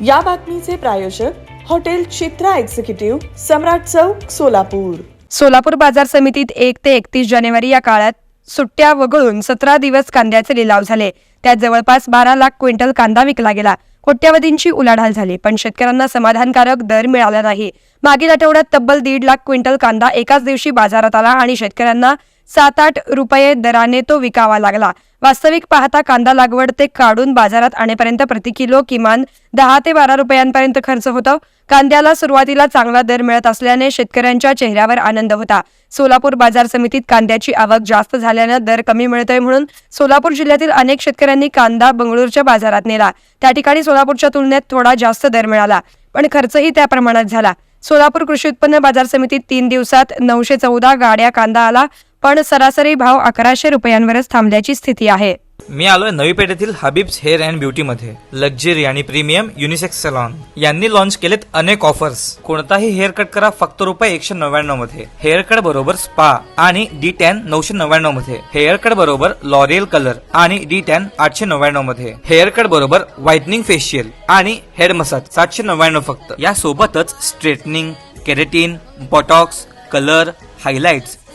या बातमीचे प्रायोजक हॉटेल चित्रा एक्झिक्युटिव्ह सम्राट चौक सोलापूर. सोलापूर बाजार समितीत एक ते एकतीस जानेवारी या काळात सुट्ट्या वगळून सतरा दिवस कांद्याचे लिलाव झाले. त्यात जवळपास बारा लाख क्विंटल कांदा विकला गेला. कोट्यावधींची उलाढाल झाली पण शेतकऱ्यांना समाधानकारक दर मिळाला नाही. मागील आठवड्यात तब्बल दीड लाख क्विंटल कांदा एकाच दिवशी बाजारात आला आणि शेतकऱ्यांना सात आठ रुपये दराने तो विकावा लागला. वास्तविक पाहता कांदा लागवड ते काढून बाजारात आणेपर्यंत प्रति किलो किमान दहा ते बारा रुपयांपर्यंत खर्च होतो. कांद्याला सुरुवातीला चांगला दर मिळत असल्याने शेतकऱ्यांच्या चेहऱ्यावर आनंद होता. सोलापूर बाजार समितीत कांद्याची आवक जास्त झाल्यानं दर कमी मिळतोय म्हणून सोलापूर जिल्ह्यातील अनेक शेतकऱ्यांनी कांदा बंगळूरच्या बाजारात नेला. त्या ठिकाणी सोलापूरच्या तुलनेत थोडा जास्त दर मिळाला पण खर्चही त्या प्रमाणात झाला. सोलापूर कृषी उत्पन्न बाजार समितीत तीन दिवसात नऊशे चौदा गाड्या कांदा आला. पण सरासरी भाव अकराशे रुपयांवरच थांबल्याची स्थिती आहे. मी आलोय नवी पेठेतील हबीब्स हेअर अँड ब्युटी मध्ये. लक्झरी आणि प्रीमियम युनिसेक्स सलॉन यांनी लॉन्च केलेत अनेक ऑफर्स कोणताही हेअर कट करा फक्त रुपये एकशे नव्याण्णवमध्ये. हेअर कट बरोबर स्पा आणि डी टॅन नऊशे नव्याण्णवमध्ये. हेअर कट बरोबर लॉरियल कलर आणि डी टॅन आठशे नव्याण्णवमध्ये. हेअर कट बरोबर व्हाइटनिंग फेशियल आणि हेड मसाज सातशे नव्याण्णव फक्त. या सोबतच straightening keratin botox colour highlights